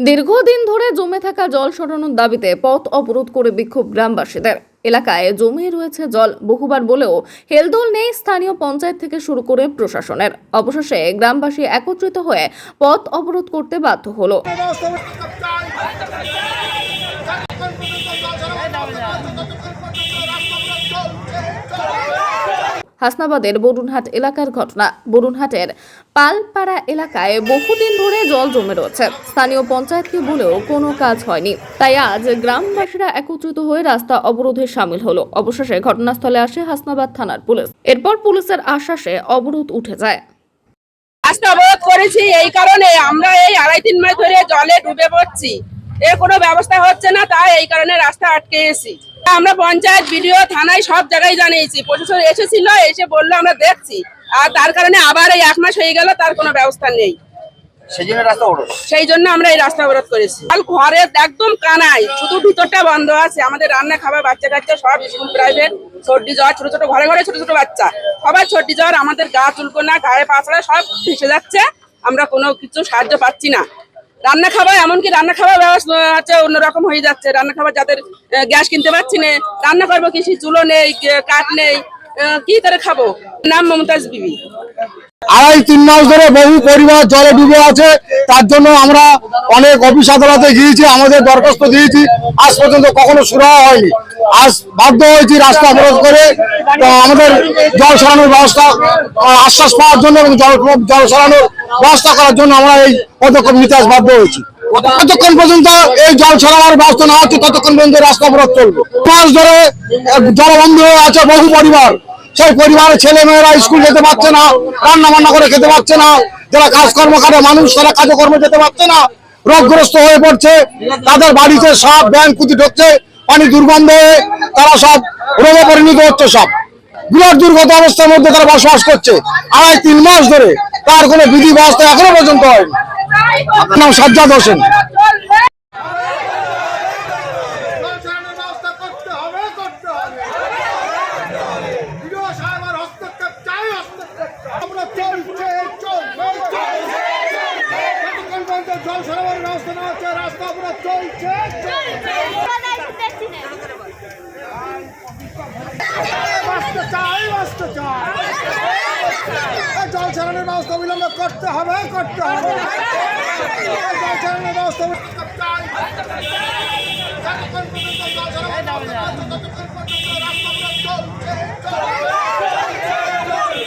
দীর্ঘদিন ধরে জমে থাকা জল সরানোর দাবিতে পথ অবরোধ করে বিক্ষোভ গ্রামবাসীদের। এলাকায় জমে রয়েছে জল বহুবার বলেও হেলদোল নেই স্থানীয় পঞ্চায়েত থেকে শুরু করে প্রশাসনের। অবশেষে গ্রামবাসী একত্রিত হয়ে পথ অবরোধ করতে বাধ্য হলো। হাসনাবাদের বরুণহাট এলাকার ঘটনা। বরুণহাটের পালপাড়া এলাকায় বহুদিন ধরে জল জমে রয়েছে। স্থানীয় পঞ্চায়েতকে বলেও কোনো কাজ হয়নি। তাই আজ গ্রামবাসীরা একত্রিত হয়ে রাস্তা অবরোধে সামিল হলো। অবশেষে ঘটনাস্থলে আসে হাসনাবাদ থানার পুলিশ। এরপর পুলিশের আশ্বাসে অবরোধ উঠে যায়। রাস্তা অবরোধ করেছি এই কারণে আমরা এই আড়াই, তিন মাস ধরে জলে ডুবে পড়ছি। এর কোনো ব্যবস্থা হচ্ছে না, তাই এই কারণে রাস্তা আটকে এসেছি আমরা পঞ্চায়েত বিডিও থানায় সব জায়গায় জানিয়েছি। প্রশাসন এসেছিল এসে বলল আমরা দেখছি। আর তার কারণে আবার এই এক মাস হয়ে গেল তার কোনো ব্যবস্থা নেই। সেই জন্য আমরা এই রাস্তা অবরোধ করেছি। ঘরে একদম কানাই শুধু ভিতরটা বন্ধ আছে। আমাদের রান্না খাবার বাচ্চা কাচ্চা সব স্কুল প্রাইভেট সর্দি জ্বর ছোট ছোট ঘরে ঘরে ছোট ছোট বাচ্চা। সবার সর্দি জ্বর আমাদের গা চুলকো না গায়ে পাছড়া সব ভেসে যাচ্ছে। আমরা কোনো কিছু সাহায্য পাচ্ছি না। রান্না খাবার, এমনকি রান্না খাবার ব্যবস্থা আছে অন্যরকম হয়ে যাচ্ছে। রান্না খাবার যাদের গ্যাস কিনতে পারছি না। রান্না করব কিছু, চুলো নেই কাঠ নেই। কি করে খাব? নাম মমতাজ বিবি। আড়াই তিন মাস ধরে বহু পরিবার জলে ডুবে আছে, তার জন্য আমরা অনেক অফিস আদালতে গিয়েছি, আমাদের দরখাস্ত দিয়েছি, আজ পর্যন্ত কখনো শুরু হয়নি। আজ বাধ্য হয়েছি রাস্তা অবরোধ করে আমাদের জল সরানোর ব্যবস্থা আশ্বাস পাওয়ার জন্য এবং জল জল সরানোর ব্যবস্থা করার জন্য আমরা এই পদক্ষেপ নিতে আজ বাধ্য হয়েছি। যতক্ষণ পর্যন্ত এই জল সরানোর ব্যবস্থা না হচ্ছে, ততক্ষণ পর্যন্ত রাস্তা অবরোধ চলবে। মাস ধরে জলবন্ধ হয়ে আছে বহু পরিবার। সেই পরিবারের ছেলে মেয়েরা স্কুল যেতে পারছে না রান্না বান্না করে খেতে পারছে না, যারা কাজকর্ম করে মানুষ, তারা কাজকর্ম যেতে পারছে না, রোগগ্রস্ত হয়ে পড়ছে, তাদের বাড়িতে সব ব্যাংক পুঁতি ঢুকছে, পানি দুর্গন্ধ হয়ে তারা সব রোগে পরিণত হচ্ছে সব। বিরাট দুর্গত অবস্থার মধ্যে তারা বসবাস করছে। আড়াই তিন মাস ধরে তার কোনো বিধি ব্যবস্থা এখনও পর্যন্ত হয়নি। নাম সাজ্জাদ হোসেন জল সরবরাহের ব্যবস্থা না হচ্ছে রাস্তা আমরা চলছে। বাঁচতে চাই বাঁচতে চাই জল সরবরাহের ব্যবস্থা অবিলম্বে করতে হবে করতে হবে। জল সরবরাহের ব্যবস্থা হস্তক্ষেপ চাই যতক্ষণ পর্যন্ত জল সরবরাহের ব্যবস্থা না হচ্ছে, ততক্ষণ পর্যন্ত রাস্তা আমরা চলছে চলবে।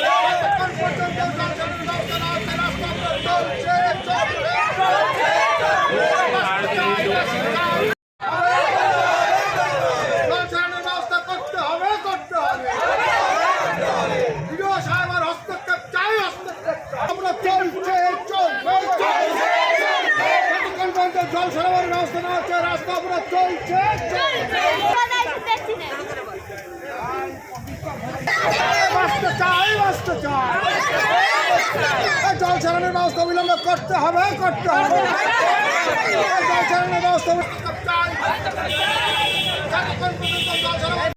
যতক্ষণ পর্যন্ত জল সরবরাহের ব্যবস্থা না হচ্ছে, রাস্তা আমরা চলছে চলবে। বাঁচতে চাই, বাঁচতে চাই। জল সরবরাহের ব্যবস্থা করতে হবে করতে হবে বিডিও সাহেবের হস্তক্ষেপ চাই হস্তক্ষেপ চাই। আমরা চলছে চলবে চলবে। যতক্ষণ ব্যবস্থা না হচ্ছে রাস্তা আমরা চলছে। বাঁচতে চাই বাঁচতে চাই। জল সরবরাহের ব্যবস্থা অবিলম্বে করতে হবে করতে হবে। জল ছাড়ানোর ব্যবস্থা